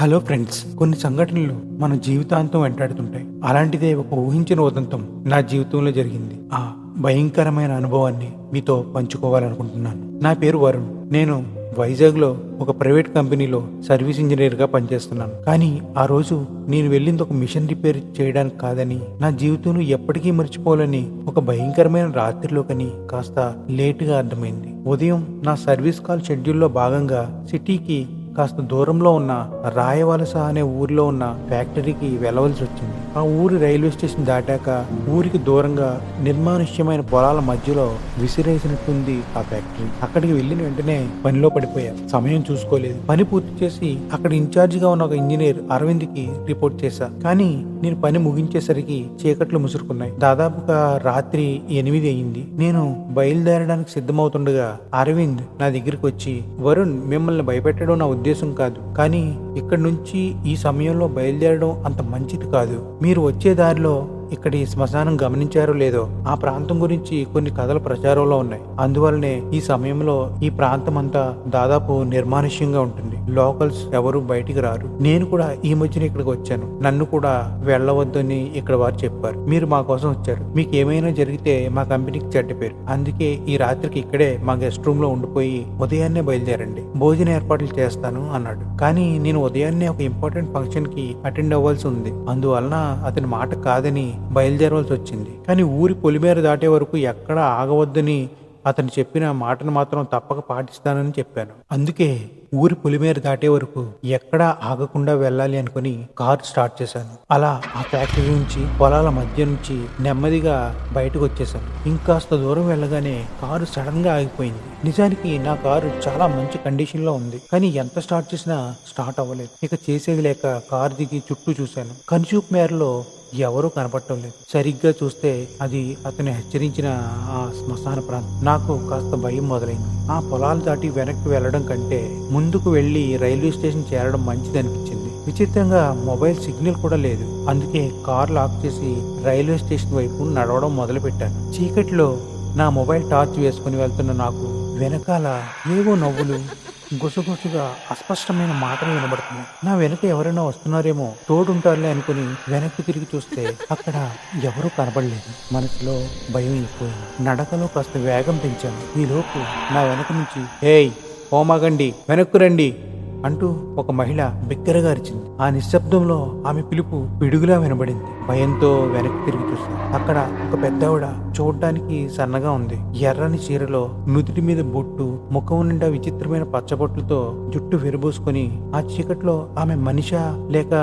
Hello friends కొన్ని సంఘటనలు మన జీవితాంతం వెంటాడుతుంటాయి. అలాంటిదే ఒక ఊహించిన ఉదంతం నా జీవితంలో జరిగింది. ఆ భయంకరమైన అనుభవాన్ని మీతో పంచుకోవాలనుకుంటున్నాను. నా పేరు వరుణ్. నేను వైజాగ్లో ఒక ప్రైవేట్ కంపెనీలో సర్వీస్ ఇంజనీర్గా పనిచేస్తున్నాను. కానీ ఆ రోజు నేను వెళ్ళింది ఒక మిషన్ రిపేర్ చేయడానికి కాదని నా జీవితంలో ఎప్పటికీ మర్చిపోవాలని ఒక భయంకరమైన రాత్రిలో కని కాస్త లేటుగా అర్థమైంది. ఉదయం నా సర్వీస్ కాల్ షెడ్యూల్లో భాగంగా సిటీకి కాస్త దూరంలో ఉన్న రాయవలస అనే ఊరిలో ఉన్న ఫ్యాక్టరీకి వెళ్ళవలసి వచ్చింది. ఆ ఊరి రైల్వే స్టేషన్ దాటాక ఊరికి దూరంగా నిర్మానుష్యమైన పొలాల మధ్యలో విసిరేసినట్టుంది ఆ ఫ్యాక్టరీ. అక్కడికి వెళ్ళిన వెంటనే పనిలో పడిపోయా. సమయం చూసుకోలేదు. పని పూర్తి చేసి అక్కడ ఇన్ఛార్జిగా ఉన్న ఒక ఇంజనీర్ అరవింద్కి రిపోర్ట్ చేశా. కానీ నేను పని ముగించేసరికి చీకట్లు ముసురుకున్నాయి. దాదాపుగా రాత్రి ఎనిమిది అయింది. నేను బయలుదేరడానికి సిద్ధమవుతుండగా అరవింద్ నా దగ్గరికి వచ్చి వరుణ్ మిమ్మల్ని భయపెట్టడం నా ఉద్దేశం కాదు. కానీ ఇక్కడి నుంచి ఈ సమయంలో బయలుదేరడం అంత మంచిది కాదు. మీరు వచ్చే దారిలో ఇక్కడి శ్మశానం గమనించారో లేదో ఆ ప్రాంతం గురించి కొన్ని కథలు ప్రచారంలో ఉన్నాయి. అందువల్లనే ఈ సమయంలో ఈ ప్రాంతం అంతా దాదాపు నిర్మానుష్యంగా ఉంటుంది. లోకల్స్ ఎవరు బయటికి రారు. నేను కూడా ఈ మధ్యన ఇక్కడికి వచ్చాను. నన్ను కూడా వెళ్ళవద్దని ఇక్కడ వారు చెప్పారు. మీరు మా కోసం వచ్చారు. మీకు ఏమైనా జరిగితే మా కంపెనీకి చెడ్డ పేరు. అందుకే ఈ రాత్రికి ఇక్కడే మా గెస్ట్ రూమ్లో ఉండిపోయి ఉదయాన్నే బయలుదేరండి. భోజన ఏర్పాట్లు చేస్తాను అన్నాడు. కానీ నేను ఉదయాన్నే ఒక ఇంపార్టెంట్ ఫంక్షన్కి అటెండ్ అవ్వాల్సి ఉంది. అందువలన అతని మాట కాదని బయలుదేరవలసి వచ్చింది. కానీ ఊరి పొలిమేర దాటే వరకు ఎక్కడ ఆగవద్దని అతను చెప్పిన మాటను మాత్రం తప్పక పాటిస్తానని చెప్పాను. అందుకే ఊరి పులిమేర దాటే వరకు ఎక్కడా ఆగకుండా వెళ్ళాలి అనుకుని కార్ స్టార్ట్ చేశాను. అలా ఆ ఫ్యాక్టరీ నుంచి పొలాల మధ్య నుంచి నెమ్మదిగా బయటకు వచ్చేసాను ఇంకాస్త దూరం వెళ్ళగానే కారు సడన్గా ఆగిపోయింది. నిజానికి నా కారు చాలా మంచి కండిషన్లో ఉంది. కానీ ఎంత స్టార్ట్ చేసినా స్టార్ట్ అవ్వలేదు. ఇక చేసేది లేక కారు దిగి చుట్టూ చూశాను. కనుచూపు మేరలో ఎవరూ కనపడటం లేదు. సరిగ్గా చూస్తే అది అతను హెచ్చరించిన ఆ శ్మశాన ప్రాంతం. నాకు కాస్త భయం మొదలైంది. ఆ పొలాలు దాటి వెనక్కి వెళ్ళడం కంటే ముందుకు వెళ్ళి రైల్వే స్టేషన్ చేరడం మంచిది అనిపించింది. విచిత్రంగా మొబైల్ సిగ్నల్ కూడా లేదు. అందుకే కార్ లాక్ చేసి రైల్వే స్టేషన్ వైపు నడవడం మొదలుపెట్టాను. చీకట్లో నా మొబైల్ టార్చ్ వేసుకుని వెళ్తున్న నాకు వెనకాల ఏవో నవ్వులు గుసగుసుగా అస్పష్టమైన మాటలు వినబడుతున్నాయి. నా వెనక ఎవరైనా వస్తున్నారేమో తోడుంటారులే అనుకుని వెనక్కి తిరిగి చూస్తే అక్కడ ఎవరూ కనబడలేదు. మనసులో భయం ఎక్కువైంది. నడకలో కాస్త వేగం పెంచాను. ఈలోపు నా వెనక నుంచి ఏయ్ హోమాగండి వెనక్కు రండి అంటూ ఒక మహిళ బిగ్గరగా అరిచింది. ఆ నిశ్శబ్దంలో ఆమె పిలుపు పిడుగులా వినబడింది. భయంతో వెనక్కి తిరిగి చూసింది. అక్కడ ఒక పెద్దవిడ చూడడానికి సన్నగా ఉంది. ఎర్రని చీరలో నుదుటి మీద బొట్టు ముఖం నిండా విచిత్రమైన పచ్చబొట్లతో జుట్టు విరబోసుకొని ఆ చీకట్లో ఆమె మనిషా లేక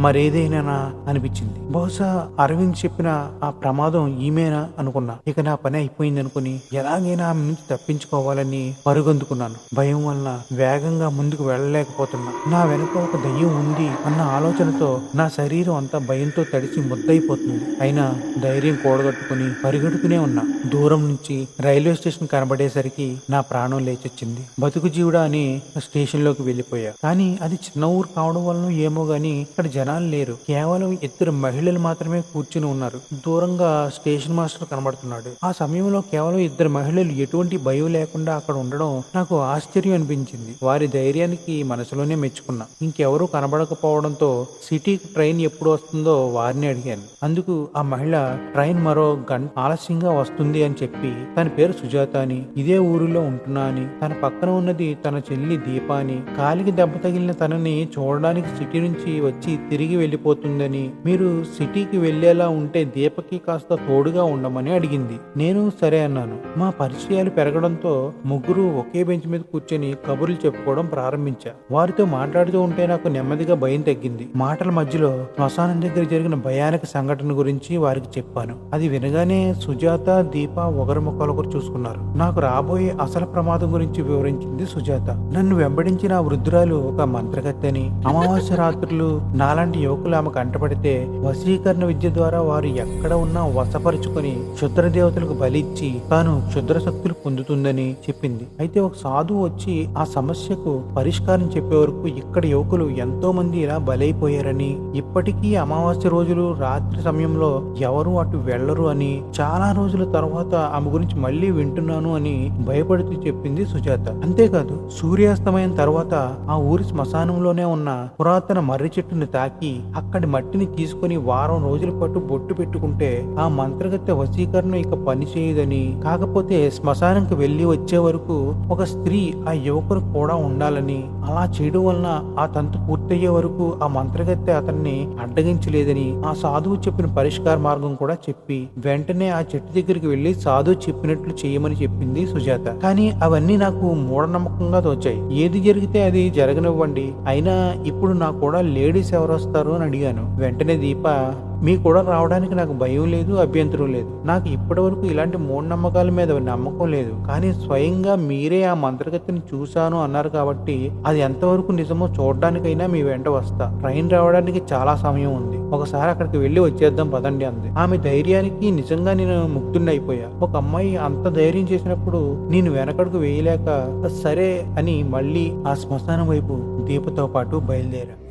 మరేదైనా అనిపించింది. బహుశా అరవింద్ చెప్పిన ఆ ప్రమాదం ఈమెనా అనుకున్నా. ఇక నా పని అయిపోయింది అనుకుని ఎలాగైనా ఆమె నుంచి తప్పించుకోవాలని పరుగందుకున్నాను. భయం వలన వేగంగా ముందుకు వెళ్ళలేకపోతున్నా. నా వెనుక ఒక దయ్యం ఉంది అన్న ఆలోచనతో నా శరీరం అంతా భయంతో తడిసి ముద్దయిపోతుంది. అయినా ధైర్యం కూడగట్టుకుని పరిగెడుతూనే ఉన్నా. దూరం నుంచి రైల్వే స్టేషన్ కనబడేసరికి నా ప్రాణం లేచొచ్చింది. బతుకు జీవుడా అని స్టేషన్లోకి వెళ్ళిపోయా. కానీ అది చిన్న ఊరు కావడం వలన ఏమో గాని ఇక్కడ జనాలు లేరు. కేవలం ఇద్దరు మహిళలు మాత్రమే కూర్చుని ఉన్నారు. దూరంగా స్టేషన్ మాస్టర్ కనబడుతున్నాడు. ఆ సమయంలో కేవలం ఇద్దరు మహిళలు ఎటువంటి భయం లేకుండా అక్కడ ఉండడం నాకు ఆశ్చర్యం అనిపించింది. వారి ధైర్యానికి మనసులోనే మెచ్చుకున్నా. ఇంకెవరూ పోవడంతో సిటీకి ట్రైన్ ఎప్పుడు వస్తుందో వారిని అడిగాను. అందుకు ఆ మహిళ ట్రైన్ మరో గంట ఆలస్యంగా వస్తుంది అని చెప్పి తన పేరు సుజాత అని ఇదే ఊరిలో ఉంటున్నా అని తన పక్కన ఉన్నది తన చెల్లి దీప అని కాలికి దెబ్బ తగిలిన తనని చూడడానికి సిటీ నుంచి వచ్చి తిరిగి వెళ్ళిపోతుందని మీరు సిటీకి వెళ్ళేలా ఉంటే దీపకి కాస్త తోడుగా ఉండమని అడిగింది. నేను సరే అన్నాను. మా పరిచయాలు పెరగడంతో ముగ్గురు ఒకే బెంచ్ మీద కూర్చొని కబుర్లు చెప్పుకోవడం ప్రారంభించా. వారితో మాట్లాడుతూ ఉంటే నాకు నెమ్మదిగా భయం తగ్గింది మాటల మధ్యలో శ్మశానం దగ్గర జరిగిన భయానక సంఘటన గురించి వారికి చెప్పాను. అది వినగానే సుజాత దీప ఒకరి ముఖాలొకరు చూసుకున్నారు. నాకు రాబోయే అసలు ప్రమాదం గురించి వివరించింది సుజాత. నన్ను వెంబడించిన వృద్ధురాలు ఒక మంత్రగత్తెని అమావాస్య రాత్రులు నాలాంటి యువకులు ఆమె కంటపడితే వశీకరణ విద్య ద్వారా వారు ఎక్కడ ఉన్నా వశపరుచుకొని క్షుద్ర దేవతలకు బలిచ్చి తాను క్షుద్ర శక్తులు పొందుతుందని చెప్పింది. అయితే ఒక సాధువు వచ్చి ఆ సమస్యకు పరిష్కారం చెప్పే వరకు ఇక్కడ యువకులు ఎంతో మంది ఇలా బలైపోయారని. ఇప్పటికీ అమావాస్య రోజులు రాత్రి సమయంలో ఎవరు అటు వెళ్ళరు అని చాలా రోజుల తర్వాత ఆమె గురించి మళ్ళీ వింటున్నాను అని భయపడుతూ చెప్పింది సుజాత. అంతేకాదు సూర్యాస్తమయం తర్వాత ఆ ఊరి శ్మశానంలోనే ఉన్న పురాతన మర్రి చెట్టుని తాకి అక్కడి మట్టిని తీసుకుని వారం రోజుల పాటు బొట్టు పెట్టుకుంటే ఆ మంత్రగత వశీకరణ ఇక పని చేయదని. కాకపోతే శ్మశానంకి వెళ్ళి వచ్చే వరకు ఒక స్త్రీ ఆ యువకుడు కూడా ఉండాలని. అలా చేయడం వలన ఆ తంతు పూర్తయ్యే వరకు ఆ మంత్రగత్తె అతన్ని అడ్డగించలేదని ఆ సాధువు చెప్పిన పరిష్కార మార్గం కూడా చెప్పి వెంటనే ఆ చెట్టు దగ్గరికి వెళ్ళి సాధువు చెప్పినట్లు చేయమని చెప్పింది సుజాత. కానీ అవన్నీ నాకు మూఢనమ్మకంగా తోచాయి. ఏది జరిగితే అది జరగనివ్వండి. అయినా ఇప్పుడు నాకు కూడా లేడీస్ ఎవరు వస్తారు అని అడిగాను. వెంటనే దీప మీ కూడా రావడానికి నాకు భయం లేదు అభ్యంతరం లేదు. నాకు ఇప్పటి వరకు ఇలాంటి మూఢనమ్మకాల మీద నమ్మకం లేదు. కానీ స్వయంగా మీరే ఆ మంత్రగతిని చూశాను అన్నారు కాబట్టి అది ఎంతవరకు నిజమో చూడడానికైనా మీ వెంట వస్తా. ట్రైన్ రావడానికి చాలా సమయం ఉంది. ఒకసారి అక్కడికి వెళ్ళి వచ్చేద్దాం పదండి అంది. ఆమె ధైర్యానికి నిజంగా నేను ముక్తుడిని అయిపోయా ఒక అమ్మాయి అంత ధైర్యం చేసినప్పుడు నేను వెనకడుకు వేయలేక సరే అని మళ్ళీ ఆ శ్మశానం వైపు దీపతో పాటు బయలుదేరా.